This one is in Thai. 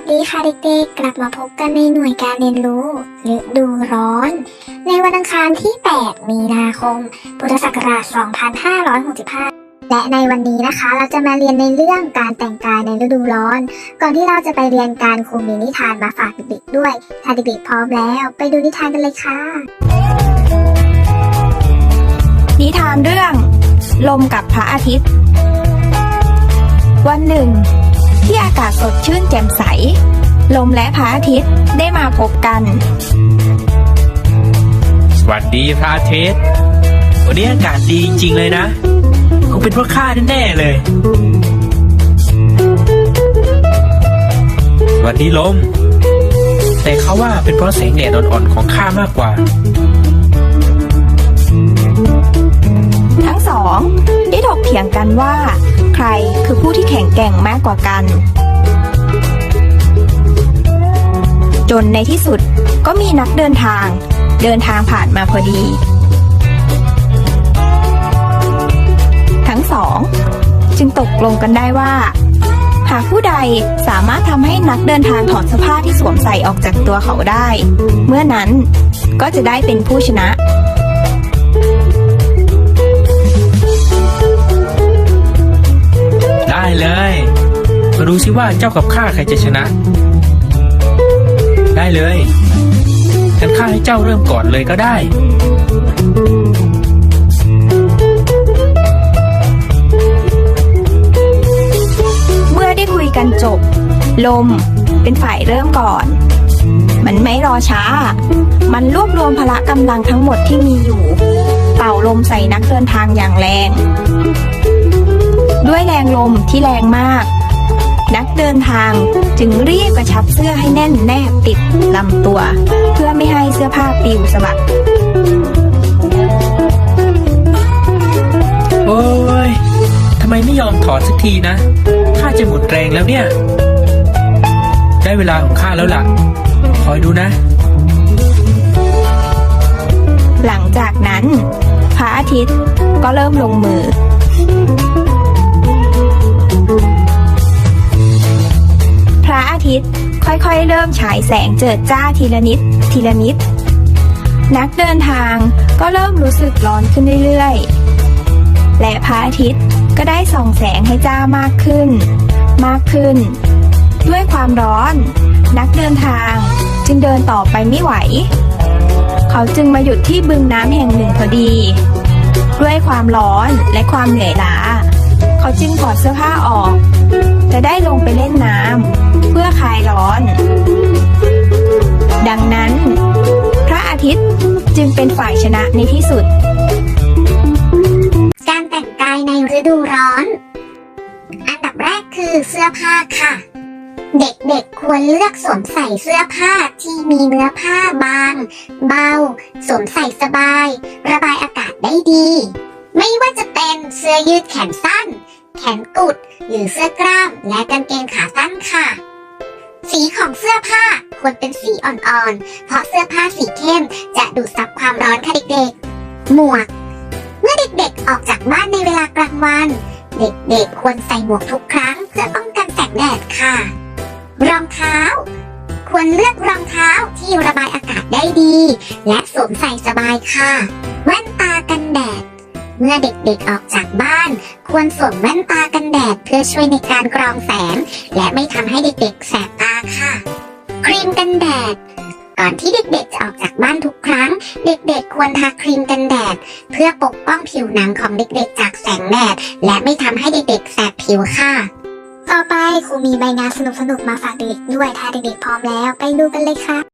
วัสดีค่ะเด็กๆ กลับมาพบกันในหน่วยการเรียนรู้ฤดูร้อน ในวันอังคารที่ 8 มีนาคม พุทธศักราช 2565 และในวันนี้นะคะเราจะมาเรียนในเรื่องการแต่งกายในฤดูร้อน ก่อนที่เราจะไปเรียนการครูมีนิทานมาฝากเด็กๆด้วย ถ้าเด็กๆพร้อมแล้ว ไปดูนิทานกันเลยค่ะ นิทานเรื่อง ลมกับพระอาทิตย์ วันหนึ่ง ที่อากาศสดชื่นแจ่มใส ลมและพระอาทิตย์ได้มาพบกัน สวัสดีพระอาทิตย์วันนี้อากาศดีจริงๆเลยนะคงเป็นเพราะข้าแน่ๆเลย สวัสดีลม แต่เขาว่าเป็นเพราะแสงแดดอ่อนๆของข้ามากกว่า ทั้งสองได้ถกเถียงกันว่า ใครคือผู้ที่แข็งแกร่งมากกว่ากัน จนในที่สุดก็มีนักเดินทาง เดินทางผ่านมาพอดี ทั้งสองจึงตกลงกันได้ว่า หากผู้ใดสามารถทำให้นักเดินทางถอดเสื้อผ้าที่สวมใส่ออกจากตัวเขาได้ เมื่อนั้นก็จะได้เป็นผู้ชนะ เลยมาดูสิว่าเจ้ากับข้าใครจะชนะ ได้เลยงั้นข้าให้เจ้าเริ่มก่อนเลยก็ได้ เมื่อได้คุยกันจบ ลมเป็นฝ่ายเริ่มก่อน มันไม่รอช้า มันรวบรวมพละกำลังทั้งหมดที่มีอยู่ เป่าลมใส่นักเดินทางอย่างแรง ด้วยแรงลมที่แรงมาก นักเดินทางจึงรีบกระชับเสื้อให้แน่นแนบติดลำตัว เพื่อไม่ให้เสื้อผ้าปลิวสะบัดโอ้ยทำไมไม่ยอมถอดสักทีนะ ข้าจะหมดแรงแล้วเนี่ย ได้เวลาของข้าแล้วล่ะ คอยดูนะ หลังจากนั้นพระอาทิตย์ก็เริ่มลงมือ เริ่มฉายแสงเจิดจ้าทีละนิด ทีละนิด นักเดินทางก็เริ่มรู้สึกร้อนขึ้นเรื่อยๆ และพระอาทิตย์ก็ได้ส่องแสงให้จ้ามากขึ้น มากขึ้น ด้วยความร้อน นักเดินทางจึงเดินต่อไปไม่ไหว เขาจึงมาหยุดที่บึงน้ำแห่งหนึ่งพอดี ด้วยความร้อนและความเหนื่อยล้า เขาจึงถอดเสื้อผ้าออก จะได้ลงไปเล่นน้ำ พื่อคลายร้อน ดังนั้น พระอาทิตย์จึงเป็นฝ่ายชนะในที่สุด การแต่งกายในฤดูร้อน อันดับแรกคือเสื้อผ้าค่ะ เด็กๆควรเลือกสวมใส่เสื้อผ้าที่มีเนื้อผ้าบาง เบา สวมใส่สบาย ระบายอากาศได้ดี ไม่ว่าจะเป็นเสื้อยืดแขนสั้น แขนกุด หรือเสื้อกล้ามและกางเกงขาสั้นค่ะ อผ้าควรเป็นสีอ่อนๆ เพราะเสื้อผ้าสีเข้มจะดูดซับความร้อนค่ะเด็กๆ หมวก เมื่อเด็กๆออกจากบ้านในเวลากลางวัน เด็กๆควรใส่หมวกทุกครั้ง เพื่อป้องกันแสงแดดค่ะ รองเท้า ควรเลือกรองเท้าที่ระบายอากาศได้ดี และสวมใส่สบายค่ะ แว่นตากันแดดเมื่อเด็กๆออกจากบ้าน ควรสวมแว่นตากันแดดเพื่อช่วยในการกรองแสง และไม่ทำให้เด็กๆแสบตาค่ะ ครีมกันแดด ก่อนที่เด็กๆจะออกจากบ้านทุกครั้ง เด็กๆควรทาครีมกันแดด เพื่อปกป้องผิวหนังของเด็กๆจากแสงแดด และไม่ทำให้เด็กๆแสบผิวค่ะ ต่อไปครูมีใบงานสนุกๆมาฝากเด็กๆด้วยถ้าเด็กๆพร้อมแล้ว ไปดูกันเลยค่ะ